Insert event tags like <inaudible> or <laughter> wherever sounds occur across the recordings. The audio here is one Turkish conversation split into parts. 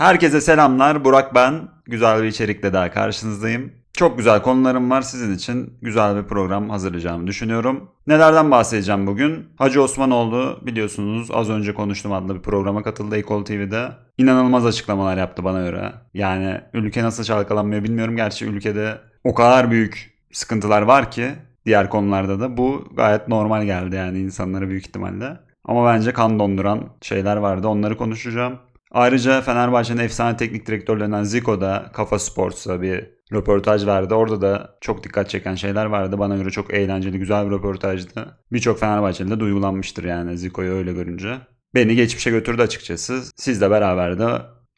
Herkese selamlar. Burak ben. Güzel bir içerikle daha karşınızdayım. Çok güzel konularım var. Sizin için güzel bir program hazırlayacağımı düşünüyorum. Nelerden bahsedeceğim bugün? Hacı Osmanoğlu biliyorsunuz az önce konuştum adlı bir programa katıldı Ekol TV'de. İnanılmaz açıklamalar yaptı bana göre. Yani ülke nasıl çalkalanmıyor bilmiyorum. Gerçi ülkede o kadar büyük sıkıntılar var ki diğer konularda da bu gayet normal geldi yani insanlara büyük ihtimalle. Ama bence kan donduran şeyler vardı. Onları konuşacağım. Ayrıca Fenerbahçe'nin efsane teknik direktörlerinden Zico da Kafa Sports'a bir röportaj verdi. Orada da çok dikkat çeken şeyler vardı. Bana göre çok eğlenceli, güzel bir röportajdı. Birçok Fenerbahçeli de duygulanmıştır yani Zico'yu öyle görünce. Beni geçmişe götürdü açıkçası. Sizle beraber de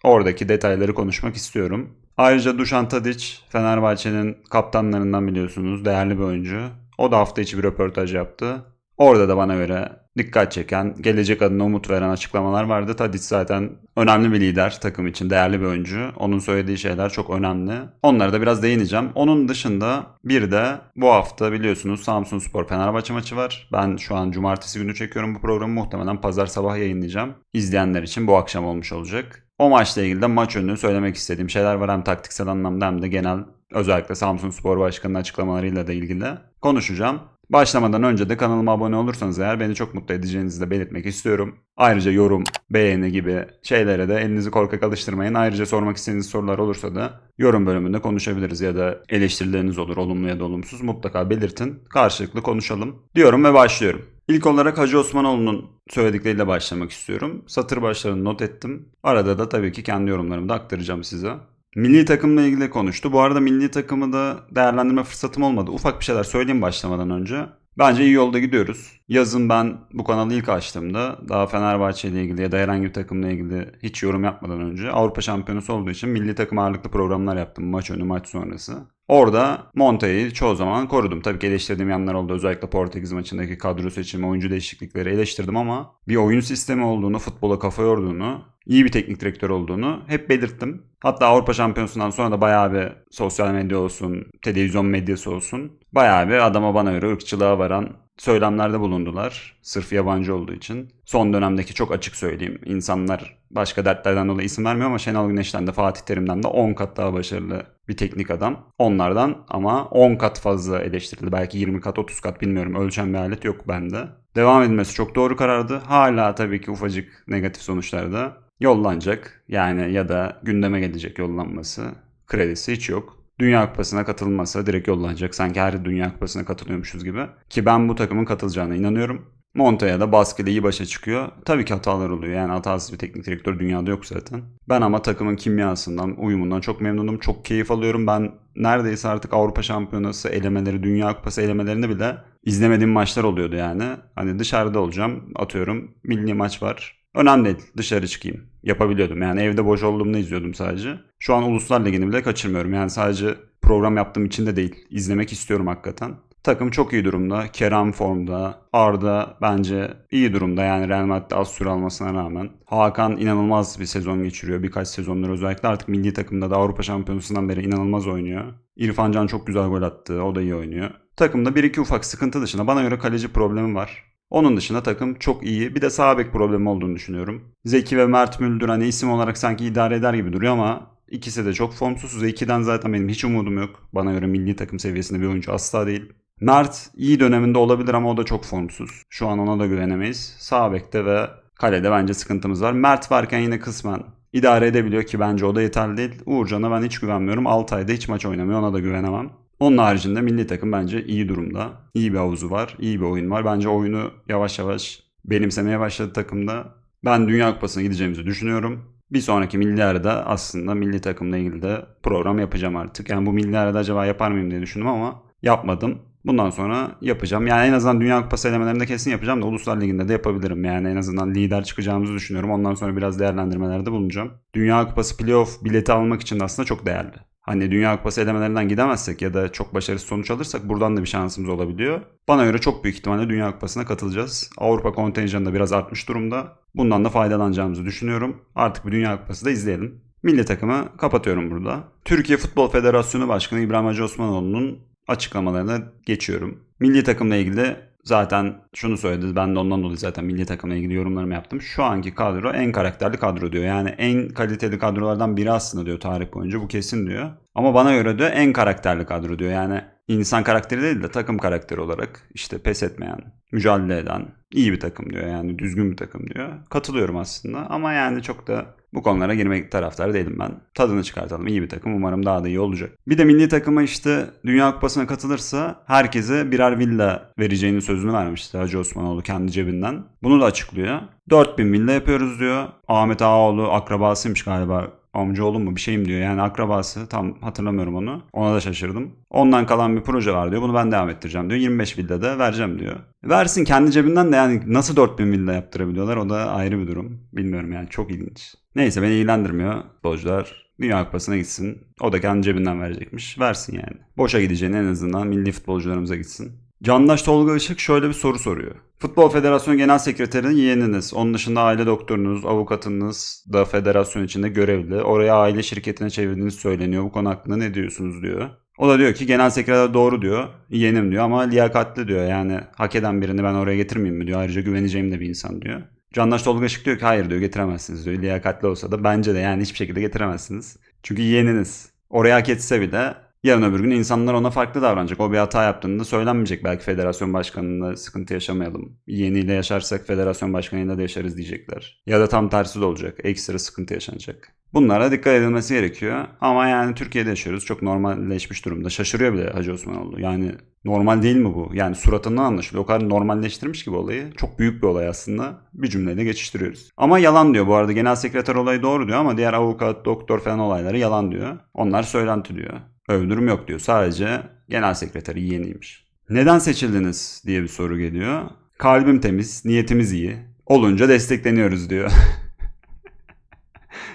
oradaki detayları konuşmak istiyorum. Ayrıca Dušan Tadić, Fenerbahçe'nin kaptanlarından biliyorsunuz. Değerli bir oyuncu. O da hafta içi bir röportaj yaptı. Orada da bana göre dikkat çeken, gelecek adına umut veren açıklamalar vardı. Tadic zaten önemli bir lider takım için, değerli bir oyuncu. Onun söylediği şeyler çok önemli. Onlara da biraz değineceğim. Onun dışında bir de bu hafta biliyorsunuz Samsun Spor Fenerbahçe maçı var. Ben şu an cumartesi günü çekiyorum bu programı. Muhtemelen pazar sabah yayınlayacağım. İzleyenler için bu akşam olmuş olacak. O maçla ilgili de maç önü söylemek istediğim şeyler var. Hem taktiksel anlamda hem de genel özellikle Samsun Spor Başkanı'nın açıklamalarıyla da ilgili konuşacağım. Başlamadan önce de kanalıma abone olursanız eğer beni çok mutlu edeceğinizi de belirtmek istiyorum. Ayrıca yorum, beğeni gibi şeylere de elinizi korkak alıştırmayın. Ayrıca sormak istediğiniz sorular olursa da yorum bölümünde konuşabiliriz ya da eleştirileriniz olur olumlu ya da olumsuz mutlaka belirtin. Karşılıklı konuşalım diyorum ve başlıyorum. İlk olarak Hacı Osmanoğlu'nun söyledikleriyle başlamak istiyorum. Satır başlarını not ettim. Arada da tabii ki kendi yorumlarımı da aktaracağım size. Milli takımla ilgili konuştu. Bu arada milli takımı da değerlendirme fırsatım olmadı. Ufak bir şeyler söyleyeyim başlamadan önce. Bence iyi yolda gidiyoruz. Yazın ben bu kanalı ilk açtığımda daha Fenerbahçe ile ilgili ya da herhangi bir takımla ilgili hiç yorum yapmadan önce Avrupa Şampiyonası olduğu için milli takım ağırlıklı programlar yaptım maç önü maç sonrası. Orada Monte'yi çoğu zaman korudum. Tabii ki eleştirdiğim yanlar oldu. Özellikle Portekiz maçındaki kadro seçimi, oyuncu değişiklikleri eleştirdim ama bir oyun sistemi olduğunu, futbola kafa yorduğunu, iyi bir teknik direktör olduğunu hep belirttim. Hatta Avrupa Şampiyonası'ndan sonra da bayağı bir sosyal medya olsun, televizyon medyası olsun. Bayağı bir adama bana göre ırkçılığa varan söylemlerde bulundular. Sırf yabancı olduğu için. Son dönemdeki çok açık söyleyeyim. İnsanlar başka dertlerden dolayı isim vermiyor ama Şenol Güneş'ten de Fatih Terim'den de 10 kat daha başarılı bir teknik adam. Onlardan ama 10 kat fazla eleştirildi. Belki 20 kat 30 kat bilmiyorum. Ölçen bir alet yok bende. Devam edilmesi çok doğru karardı. Hala tabii ki ufacık negatif sonuçlarda yollanacak. Yani ya da gündeme gelecek yollanması. Kredisi hiç yok. Dünya Kupası'na katılmasa direkt yollanacak. Sanki her Dünya Kupası'na katılıyormuşuz gibi. Ki ben bu takımın katılacağına inanıyorum. Monta'ya da baskıyla iyi başa çıkıyor. Tabii ki hatalar oluyor. Yani hatasız bir teknik direktör dünyada yok zaten. Ben ama takımın kimyasından, uyumundan çok memnunum. Çok keyif alıyorum. Ben neredeyse artık Avrupa Şampiyonası elemeleri, Dünya Kupası elemelerini bile izlemediğim maçlar oluyordu yani. Hani dışarıda olacağım. Atıyorum milli maç var. Önemli değil. Dışarı çıkayım. Yapabiliyordum. Yani evde boş olduğumda izliyordum sadece. Şu an Uluslar Ligi'ni bile kaçırmıyorum. Yani sadece program yaptığım için de değil. İzlemek istiyorum hakikaten. Takım çok iyi durumda. Kerem formda. Arda bence iyi durumda. Yani Real Madrid'de az süre almasına rağmen. Hakan inanılmaz bir sezon geçiriyor. Birkaç sezonlar özellikle artık milli takımda da Avrupa Şampiyonası'ndan beri inanılmaz oynuyor. İrfan Can çok güzel gol attı. O da iyi oynuyor. Takımda bir iki ufak sıkıntı dışında bana göre kaleci problemi var. Onun dışında takım çok iyi. Bir de sağ bek problemi olduğunu düşünüyorum. Zeki ve Mert Müldür hani isim olarak sanki idare eder gibi duruyor ama ikisi de çok formsuz. Zeki'den zaten benim hiç umudum yok. Bana göre milli takım seviyesinde bir oyuncu asla değil. Mert iyi döneminde olabilir ama o da çok formsuz. Şu an ona da güvenemeyiz. Sağ bekte ve kalede bence sıkıntımız var. Mert varken yine kısmen idare edebiliyor ki bence o da yeterli değil. Uğurcan'a ben hiç güvenmiyorum. 6 ayda hiç maç oynamıyor ona da güvenemem. Onun haricinde milli takım bence iyi durumda. İyi bir havuzu var, iyi bir oyun var. Bence oyunu yavaş yavaş benimsemeye başladı takımda. Ben Dünya Kupası'na gideceğimizi düşünüyorum. Bir sonraki milli arada aslında milli takımla ilgili de program yapacağım artık. Yani bu milli arada acaba yapar mıyım diye düşündüm ama yapmadım. Bundan sonra yapacağım. Yani en azından Dünya Kupası elemelerinde kesin yapacağım da Uluslar Ligi'nde de yapabilirim. Yani en azından lider çıkacağımızı düşünüyorum. Ondan sonra biraz değerlendirmelerde bulunacağım. Dünya Kupası playoff bileti almak için de aslında çok değerli. Hani Dünya Kupası elemelerinden gidemezsek ya da çok başarısız sonuç alırsak buradan da bir şansımız olabiliyor. Bana göre çok büyük ihtimalle Dünya Kupası'na katılacağız. Avrupa kontenjanı da biraz artmış durumda. Bundan da faydalanacağımızı düşünüyorum. Artık bir Dünya Kupası da izleyelim. Milli takımı kapatıyorum burada. Türkiye Futbol Federasyonu Başkanı İbrahim Hacı Osmanoğlu'nun açıklamalarına geçiyorum. Milli takımla ilgili zaten şunu söyledi. Ben de ondan dolayı zaten milli takımla ilgili yorumlarımı yaptım. Şu anki kadro en karakterli kadro diyor. Yani en kaliteli kadrolardan biri aslında diyor tarih boyunca. Bu kesin diyor. Ama bana göre de en karakterli kadro diyor. Yani insan karakteri değil de takım karakteri olarak işte pes etmeyen, mücadele eden iyi bir takım diyor. Yani düzgün bir takım diyor. Katılıyorum aslında ama yani çok da bu konulara girmek taraftarı değilim ben. Tadını çıkartalım. İyi bir takım. Umarım daha da iyi olacak. Bir de milli takıma işte Dünya Kupası'na katılırsa herkese birer villa vereceğini sözünü vermişti Hacı Osmanoğlu kendi cebinden. Bunu da açıklıyor. 4000 villa yapıyoruz diyor. Ahmet Ağaoğlu akrabasıymış galiba amcaoğlu mu bir şeyim diyor. Yani akrabası tam hatırlamıyorum onu. Ona da şaşırdım. Ondan kalan bir proje var diyor. Bunu ben devam ettireceğim diyor. 25 villa da vereceğim diyor. Versin kendi cebinden de yani nasıl 4000 villa yaptırabiliyorlar o da ayrı bir durum. Bilmiyorum yani çok ilginç. Neyse beni ilgilendirmiyor futbolcular. Dünya Kupası'na gitsin. O da kendi cebinden verecekmiş. Versin yani. Boşa gideceğini en azından milli futbolcularımıza gitsin. Candaş Tolga Işık şöyle bir soru soruyor. Futbol Federasyonu Genel Sekreteri yeğeniniz. Onun dışında aile doktorunuz, avukatınız da federasyon içinde görevli. Oraya aile şirketine çevirdiğiniz söyleniyor. Bu konu hakkında ne diyorsunuz diyor. O da diyor ki genel sekreter doğru diyor. Yeğenim diyor ama liyakatli diyor. Yani hak eden birini ben oraya getirmeyeyim mi diyor. Ayrıca güveneceğim de bir insan diyor. Candaş Tolga Işık diyor ki hayır diyor getiremezsiniz diyor. Liyakatli olsa da bence de yani hiçbir şekilde getiremezsiniz. Çünkü yeğeniniz. Oraya hak etse bile yarın öbür gün insanlar ona farklı davranacak. O bir hata yaptığında söylenmeyecek. Belki federasyon başkanında sıkıntı yaşamayalım. Yeniyle yaşarsak federasyon başkanıyla da yaşarız diyecekler. Ya da tam tersi de olacak. Ekstra sıkıntı yaşanacak. Bunlara dikkat edilmesi gerekiyor. Ama yani Türkiye'de yaşıyoruz. Çok normalleşmiş durumda. Şaşırıyor bile Hacı Osmanoğlu. Yani normal değil mi bu? Yani suratından anlaşılıyor. O kadar normalleştirmiş gibi olayı. Çok büyük bir olay aslında. Bir cümleyle geçiştiriyoruz. Ama yalan diyor bu arada. Genel sekreter olayı doğru diyor ama diğer avukat, doktor falan olayları yalan diyor. Onlar söylenti diyor. Övdürüm yok diyor. Sadece genel sekreteri yeğeniymiş. Neden seçildiniz diye bir soru geliyor. Kalbim temiz, niyetimiz iyi. Olunca destekleniyoruz diyor. <laughs>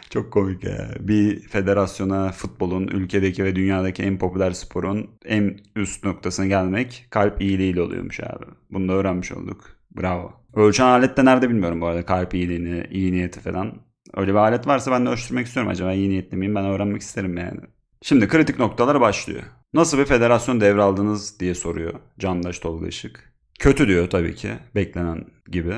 Çok komik ya. Bir federasyona futbolun ülkedeki ve dünyadaki en popüler sporun en üst noktasına gelmek kalp iyiliğiyle oluyormuş abi. Bunu da öğrenmiş olduk. Bravo. Ölçen alet de nerede bilmiyorum bu arada kalp iyiliğini, iyi niyeti falan. Öyle bir alet varsa ben de ölçtürmek istiyorum. Acaba iyi niyetli miyim ben öğrenmek isterim yani. Şimdi kritik noktalar başlıyor. Nasıl bir federasyon devraldınız diye soruyor Candaş Tolga Işık. Kötü diyor tabii ki beklenen gibi.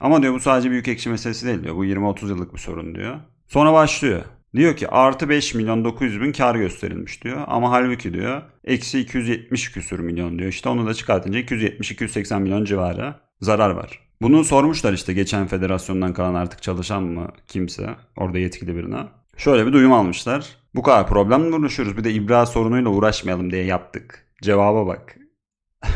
Ama diyor bu sadece büyük ekşi meselesi değil diyor. Bu 20-30 yıllık bir sorun diyor. Sonra başlıyor. Diyor ki artı 5 milyon 900 bin kar gösterilmiş diyor. Ama halbuki diyor eksi 270 küsür milyon diyor. İşte onu da çıkartınca 270-280 milyon civarı zarar var. Bunu sormuşlar işte geçen federasyondan kalan artık çalışan mı kimse orada yetkili birine. Şöyle bir duyum almışlar. Bu kadar problemle uğraşıyoruz bir de ibra sorunuyla uğraşmayalım diye yaptık. Cevaba bak. <laughs>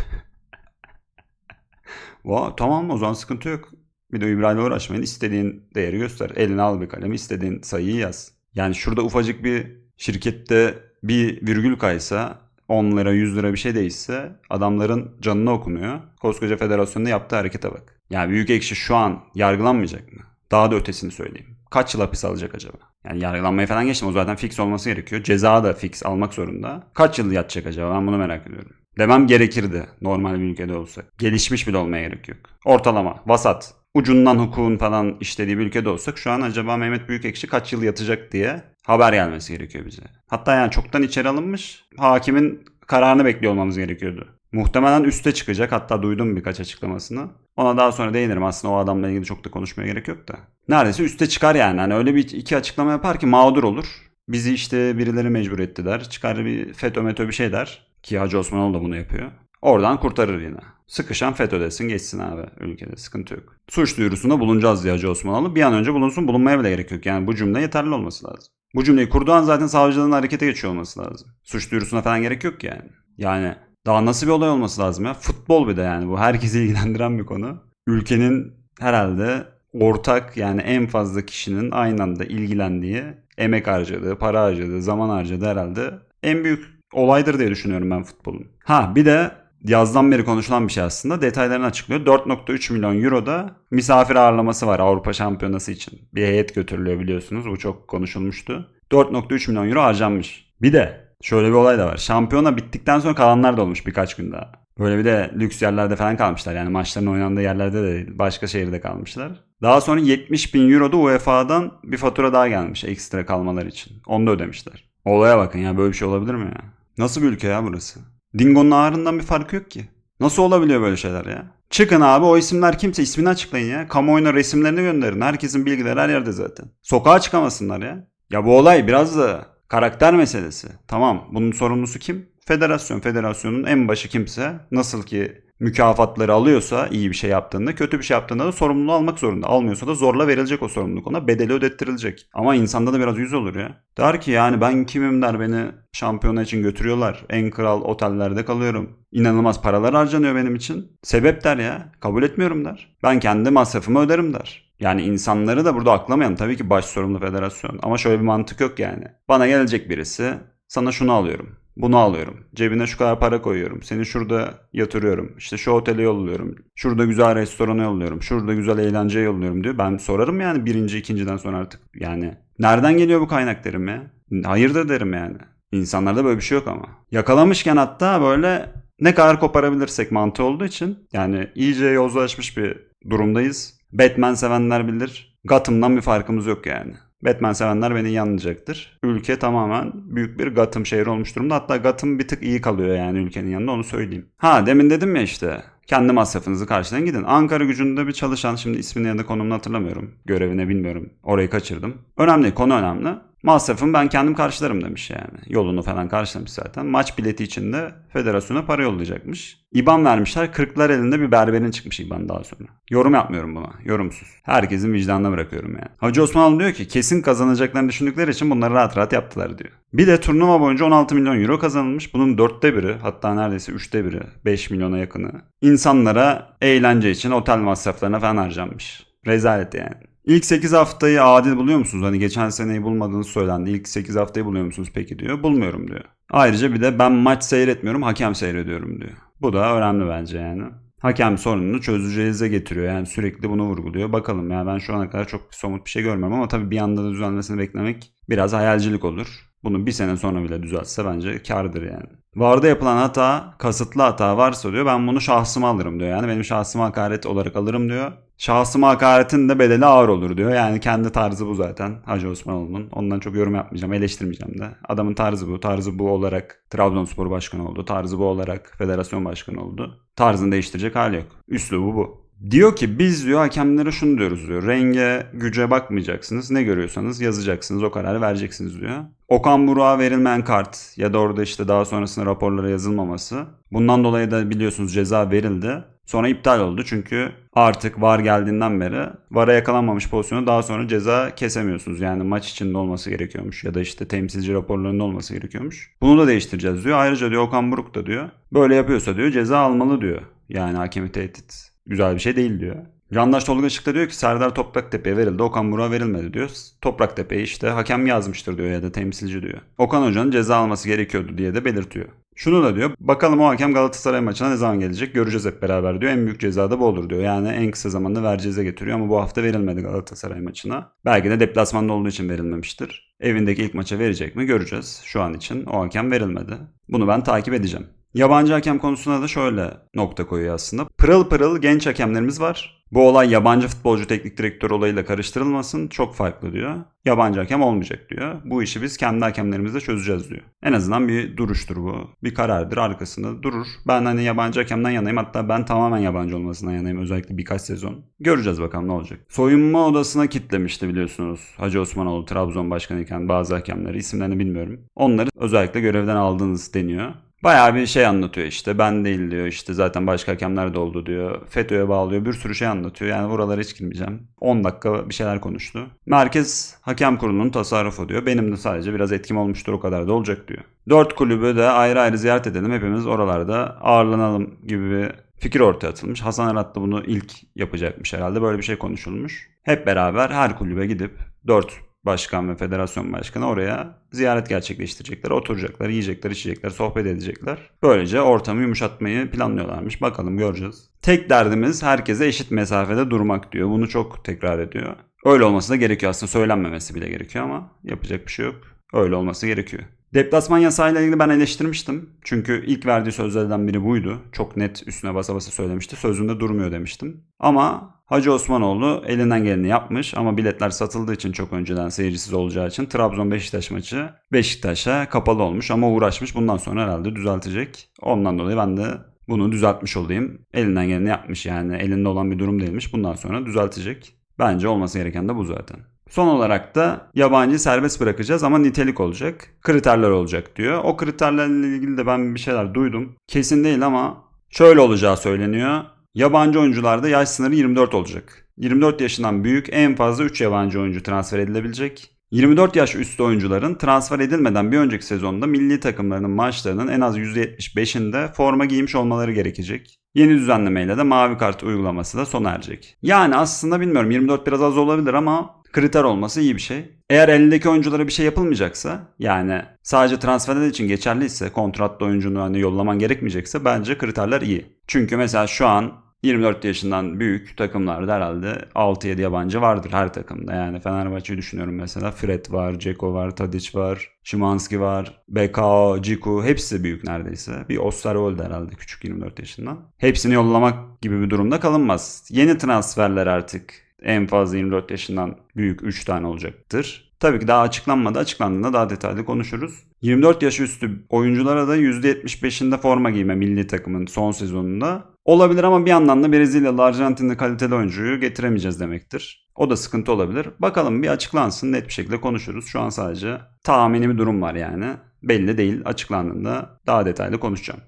Va, tamam o zaman sıkıntı yok. Bir de İbrahim'le uğraşmayın. İstediğin değeri göster. Eline al bir kalem. istediğin sayıyı yaz. Yani şurada ufacık bir şirkette bir virgül kaysa 10 lira 100 lira bir şey değişse adamların canına okunuyor. Koskoca federasyonda yaptığı harekete bak. Yani büyük ekşi şu an yargılanmayacak mı? Daha da ötesini söyleyeyim. Kaç yıl hapis alacak acaba? Yani yargılanmaya falan geçtim. O zaten fix olması gerekiyor. Ceza da fix almak zorunda. Kaç yıl yatacak acaba? Ben bunu merak ediyorum. Demem gerekirdi normal bir ülkede olsak. Gelişmiş bile olmaya gerek yok. Ortalama, vasat ucundan hukukun falan işlediği bir ülkede olsak şu an acaba Mehmet Büyükekşi kaç yıl yatacak diye haber gelmesi gerekiyor bize. Hatta yani çoktan içeri alınmış hakimin kararını bekliyor olmamız gerekiyordu. Muhtemelen üste çıkacak hatta duydum birkaç açıklamasını. Ona daha sonra değinirim aslında o adamla ilgili çok da konuşmaya gerek yok da. Neredeyse üste çıkar yani hani öyle bir iki açıklama yapar ki mağdur olur. Bizi işte birileri mecbur ettiler. Çıkar bir FETÖ METÖ bir şey der. Ki Hacı Osmanoğlu da bunu yapıyor. Oradan kurtarır yine. Sıkışan FETÖ'desin geçsin abi ülkede sıkıntı yok. Suç duyurusunda bulunacağız diye Hacı Osmanoğlu. Bir an önce bulunsun bulunmaya bile gerek yok. Yani bu cümle yeterli olması lazım. Bu cümleyi kurduğu an zaten savcılığın harekete geçiyor olması lazım. Suç duyurusuna falan gerek yok yani. Yani daha nasıl bir olay olması lazım ya? Futbol bir de yani bu herkesi <laughs> ilgilendiren bir konu. Ülkenin herhalde ortak yani en fazla kişinin aynı anda ilgilendiği, emek harcadığı, para harcadığı, zaman harcadığı herhalde en büyük olaydır diye düşünüyorum ben futbolun. Ha bir de yazdan beri konuşulan bir şey aslında. Detaylarını açıklıyor. 4.3 milyon euro da misafir ağırlaması var Avrupa Şampiyonası için. Bir heyet götürülüyor biliyorsunuz. Bu çok konuşulmuştu. 4.3 milyon euro harcanmış. Bir de şöyle bir olay da var. Şampiyona bittikten sonra kalanlar da olmuş birkaç gün daha. Böyle bir de lüks yerlerde falan kalmışlar. Yani maçların oynandığı yerlerde de değil. Başka şehirde kalmışlar. Daha sonra 70 bin euro da UEFA'dan bir fatura daha gelmiş ekstra kalmalar için. Onu da ödemişler. Olaya bakın ya böyle bir şey olabilir mi ya? Nasıl bir ülke ya burası? Dingo'nun ağrından bir farkı yok ki. Nasıl olabiliyor böyle şeyler ya? Çıkın abi o isimler kimse ismini açıklayın ya. Kamuoyuna resimlerini gönderin. Herkesin bilgileri her yerde zaten. Sokağa çıkamasınlar ya. Ya bu olay biraz da karakter meselesi. Tamam bunun sorumlusu kim? Federasyon. Federasyonun en başı kimse nasıl ki mükafatları alıyorsa iyi bir şey yaptığında kötü bir şey yaptığında da sorumluluğu almak zorunda. Almıyorsa da zorla verilecek o sorumluluk ona bedeli ödettirilecek. Ama insanda da biraz yüz olur ya. Der ki yani ben kimim der beni şampiyona için götürüyorlar. En kral otellerde kalıyorum. İnanılmaz paralar harcanıyor benim için. Sebep der ya. Kabul etmiyorum der. Ben kendi masrafımı öderim der. Yani insanları da burada aklamayan tabii ki baş sorumlu federasyon. Ama şöyle bir mantık yok yani. Bana gelecek birisi sana şunu alıyorum. Bunu alıyorum. Cebine şu kadar para koyuyorum. Seni şurada yatırıyorum. İşte şu otele yolluyorum. Şurada güzel restorana yolluyorum. Şurada güzel eğlenceye yolluyorum diyor. Ben sorarım yani birinci, ikinciden sonra artık. Yani nereden geliyor bu kaynak derim ya. Hayırdır derim yani. İnsanlarda böyle bir şey yok ama. Yakalamışken hatta böyle ne kadar koparabilirsek mantığı olduğu için yani iyice yozlaşmış bir durumdayız. Batman sevenler bilir. Gotham'dan bir farkımız yok yani. Batman sevenler beni iyi anlayacaktır. Ülke tamamen büyük bir Gotham şehri olmuş durumda. Hatta Gotham bir tık iyi kalıyor yani ülkenin yanında onu söyleyeyim. Ha demin dedim ya işte kendi masrafınızı karşılayın gidin. Ankara gücünde bir çalışan şimdi ismini ya da konumunu hatırlamıyorum. Görevine bilmiyorum. Orayı kaçırdım. Önemli konu önemli. Masrafımı ben kendim karşılarım demiş yani. Yolunu falan karşılamış zaten. Maç bileti için de federasyona para yollayacakmış. İban vermişler. Kırklar elinde bir berberin çıkmış İban daha sonra. Yorum yapmıyorum buna. Yorumsuz. Herkesin vicdanına bırakıyorum yani. Hacı Osmanlı diyor ki kesin kazanacaklarını düşündükleri için bunları rahat rahat yaptılar diyor. Bir de turnuva boyunca 16 milyon euro kazanılmış. Bunun dörtte biri hatta neredeyse üçte biri 5 milyona yakını. insanlara eğlence için otel masraflarına falan harcanmış. Rezalet yani. İlk 8 haftayı adil buluyor musunuz? Hani geçen seneyi bulmadığınız söylendi. İlk 8 haftayı buluyor musunuz peki diyor. Bulmuyorum diyor. Ayrıca bir de ben maç seyretmiyorum hakem seyrediyorum diyor. Bu da önemli bence yani. Hakem sorununu çözeceğize getiriyor. Yani sürekli bunu vurguluyor. Bakalım ya ben şu ana kadar çok somut bir şey görmüyorum ama tabii bir anda da düzelmesini beklemek biraz hayalcilik olur. Bunu bir sene sonra bile düzeltse bence kardır yani. Varda yapılan hata, kasıtlı hata varsa diyor ben bunu şahsıma alırım diyor. Yani benim şahsıma hakaret olarak alırım diyor. Şahsıma hakaretin de bedeli ağır olur diyor. Yani kendi tarzı bu zaten Hacı Osmanoğlu'nun. Ondan çok yorum yapmayacağım, eleştirmeyeceğim de. Adamın tarzı bu. Tarzı bu olarak Trabzonspor başkanı oldu. Tarzı bu olarak federasyon başkanı oldu. Tarzını değiştirecek hali yok. Üslubu bu. Diyor ki biz diyor hakemlere şunu diyoruz diyor. Renge, güce bakmayacaksınız. Ne görüyorsanız yazacaksınız. O kararı vereceksiniz diyor. Okan Burak'a verilmeyen kart ya da orada işte daha sonrasında raporlara yazılmaması. Bundan dolayı da biliyorsunuz ceza verildi. Sonra iptal oldu çünkü artık VAR geldiğinden beri VAR'a yakalanmamış pozisyonu daha sonra ceza kesemiyorsunuz. Yani maç içinde olması gerekiyormuş ya da işte temsilci raporlarında olması gerekiyormuş. Bunu da değiştireceğiz diyor. Ayrıca diyor Okan Buruk da diyor böyle yapıyorsa diyor ceza almalı diyor. Yani hakemi tehdit güzel bir şey değil diyor. Candaş Tolga Işık diyor ki Serdar Topraktepe'ye verildi. Okan Burak'a verilmedi diyor. Topraktepe'yi işte hakem yazmıştır diyor ya da temsilci diyor. Okan Hoca'nın ceza alması gerekiyordu diye de belirtiyor. Şunu da diyor. Bakalım o hakem Galatasaray maçına ne zaman gelecek göreceğiz hep beraber diyor. En büyük ceza da bu olur diyor. Yani en kısa zamanda vereceğize getiriyor ama bu hafta verilmedi Galatasaray maçına. Belki de deplasmanda olduğu için verilmemiştir. Evindeki ilk maça verecek mi göreceğiz. Şu an için o hakem verilmedi. Bunu ben takip edeceğim. Yabancı hakem konusuna da şöyle nokta koyuyor aslında. Pırıl pırıl genç hakemlerimiz var. Bu olay yabancı futbolcu teknik direktör olayıyla karıştırılmasın. Çok farklı diyor. Yabancı hakem olmayacak diyor. Bu işi biz kendi hakemlerimizle çözeceğiz diyor. En azından bir duruştur bu. Bir karardır arkasında durur. Ben hani yabancı hakemden yanayım. Hatta ben tamamen yabancı olmasından yanayım. Özellikle birkaç sezon. Göreceğiz bakalım ne olacak. Soyunma odasına kitlemişti biliyorsunuz. Hacı Osmanoğlu Trabzon başkanı iken bazı hakemleri. isimlerini bilmiyorum. Onları özellikle görevden aldığınız deniyor. Bayağı bir şey anlatıyor işte. Ben değil diyor. işte zaten başka hakemler de oldu diyor. FETÖ'ye bağlıyor. Bir sürü şey anlatıyor. Yani buralara hiç girmeyeceğim. 10 dakika bir şeyler konuştu. Merkez Hakem Kurulu'nun tasarrufu diyor. Benim de sadece biraz etkim olmuştur o kadar da olacak diyor. Dört kulübü de ayrı ayrı ziyaret edelim. Hepimiz oralarda ağırlanalım gibi bir fikir ortaya atılmış. Hasan Arat da bunu ilk yapacakmış herhalde. Böyle bir şey konuşulmuş. Hep beraber her kulübe gidip 4 başkan ve federasyon başkanı oraya ziyaret gerçekleştirecekler. Oturacaklar, yiyecekler, içecekler, sohbet edecekler. Böylece ortamı yumuşatmayı planlıyorlarmış. Bakalım göreceğiz. Tek derdimiz herkese eşit mesafede durmak diyor. Bunu çok tekrar ediyor. Öyle olması da gerekiyor aslında. Söylenmemesi bile gerekiyor ama yapacak bir şey yok. Öyle olması gerekiyor. Deplasman yasağıyla ilgili ben eleştirmiştim. Çünkü ilk verdiği sözlerden biri buydu. Çok net üstüne basa basa söylemişti. Sözünde durmuyor demiştim. Ama Hacı Osmanoğlu elinden geleni yapmış ama biletler satıldığı için çok önceden seyircisiz olacağı için Trabzon Beşiktaş maçı Beşiktaş'a kapalı olmuş ama uğraşmış. Bundan sonra herhalde düzeltecek. Ondan dolayı ben de Bunu düzeltmiş olayım. Elinden geleni yapmış yani. Elinde olan bir durum değilmiş. Bundan sonra düzeltecek. Bence olması gereken de bu zaten. Son olarak da yabancı serbest bırakacağız ama nitelik olacak. Kriterler olacak diyor. O kriterlerle ilgili de ben bir şeyler duydum. Kesin değil ama şöyle olacağı söyleniyor. Yabancı oyuncularda yaş sınırı 24 olacak. 24 yaşından büyük en fazla 3 yabancı oyuncu transfer edilebilecek. 24 yaş üstü oyuncuların transfer edilmeden bir önceki sezonda milli takımlarının maçlarının en az %75'inde forma giymiş olmaları gerekecek. Yeni düzenlemeyle de mavi kart uygulaması da sona erecek. Yani aslında bilmiyorum 24 biraz az olabilir ama kriter olması iyi bir şey. Eğer elindeki oyunculara bir şey yapılmayacaksa yani sadece transferler için geçerliyse kontratlı oyuncunu hani yollaman gerekmeyecekse bence kriterler iyi. Çünkü mesela şu an 24 yaşından büyük takımlarda herhalde 6-7 yabancı vardır her takımda. Yani Fenerbahçe'yi düşünüyorum mesela. Fred var, Ceko var, Tadic var, Şimanski var, Bekao, Ciku hepsi büyük neredeyse. Bir Osterwold herhalde küçük 24 yaşından. Hepsini yollamak gibi bir durumda kalınmaz. Yeni transferler artık en fazla 24 yaşından büyük 3 tane olacaktır. Tabii ki daha açıklanmadı. Açıklandığında daha detaylı konuşuruz. 24 yaş üstü oyunculara da %75'inde forma giyme milli takımın son sezonunda. Olabilir ama bir yandan da Brezilyalı Arjantinli kaliteli oyuncuyu getiremeyeceğiz demektir. O da sıkıntı olabilir. Bakalım bir açıklansın net bir şekilde konuşuruz. Şu an sadece tahmini bir durum var yani. Belli değil. Açıklandığında daha detaylı konuşacağım.